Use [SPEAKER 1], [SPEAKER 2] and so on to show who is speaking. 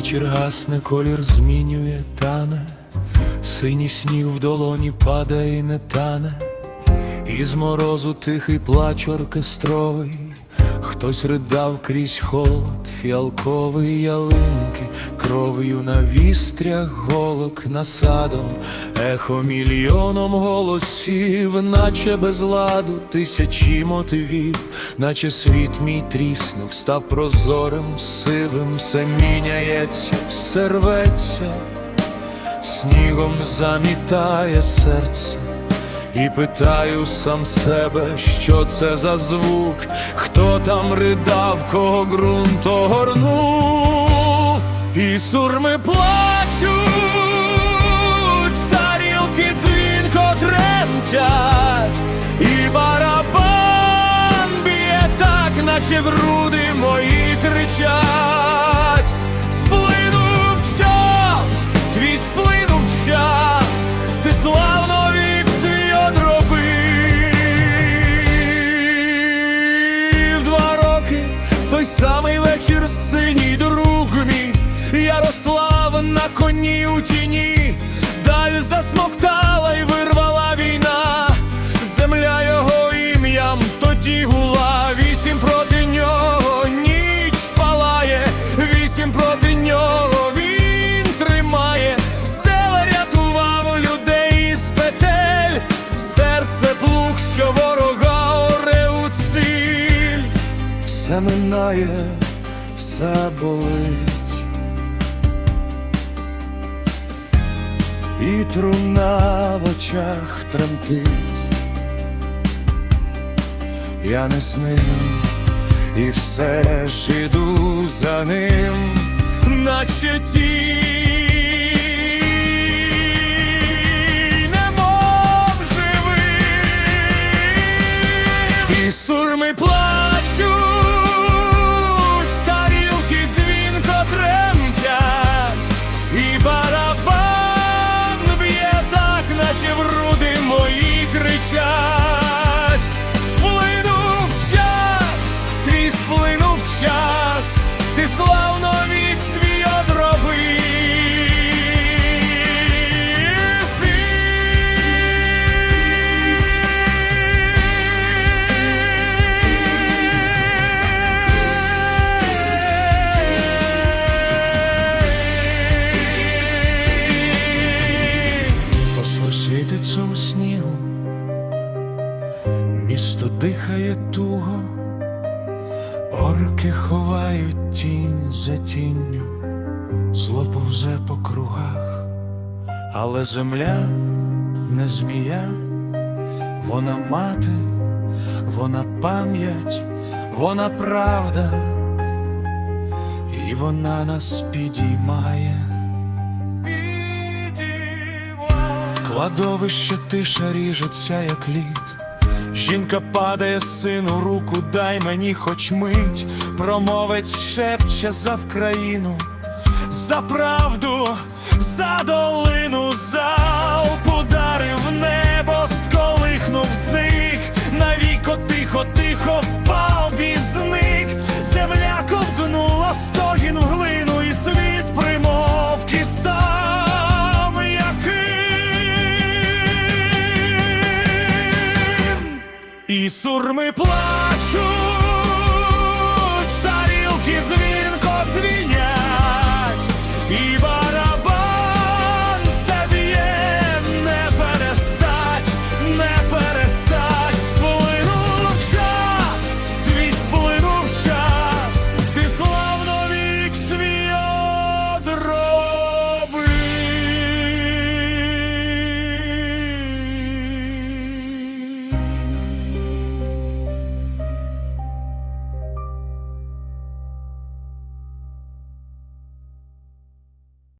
[SPEAKER 1] Вечір гасне, колір змінює, тане, синій сніг в долоні падає не тане, із морозу тихий плач оркестровий, хтось ридав крізь холод, фіалковий ялинки, кров'ю на вістрях голок насадом, ехо мільйоном голосів, наче без ладу тисячі мотивів, наче світ мій тріснув, став прозорим, сивим, все міняється, все рветься, снігом замітає серце. І питаю сам себе, що це за звук, хто там ридав, кого ґрунт огорнув, і сурми плачуть, старілки дзвінко тремтять, і барабан б'є так, наче груди мої кричать. Самий вечір синій друг мій, Ярослав на коні у тіні, даль засмоктала й вирвала війна, земля його ім'ям тоді все минає, все болить. І труна в очах тремтить, я не з ним, і все ж іду за ним, наче тінь, немов живий, і сурми плачуть, місто дихає туго, орки ховають тінь за тінню, зло повзе по кругах, але земля не змія, вона мати, вона пам'ять, вона правда, і вона нас підіймає. Кладовище тиша ріжеться, як лід. Жінка падає сину руку, дай мені хоч мить, промовець шепче за Вкраїну, за правду, за долину, залп ударив небо, сколихнув зим.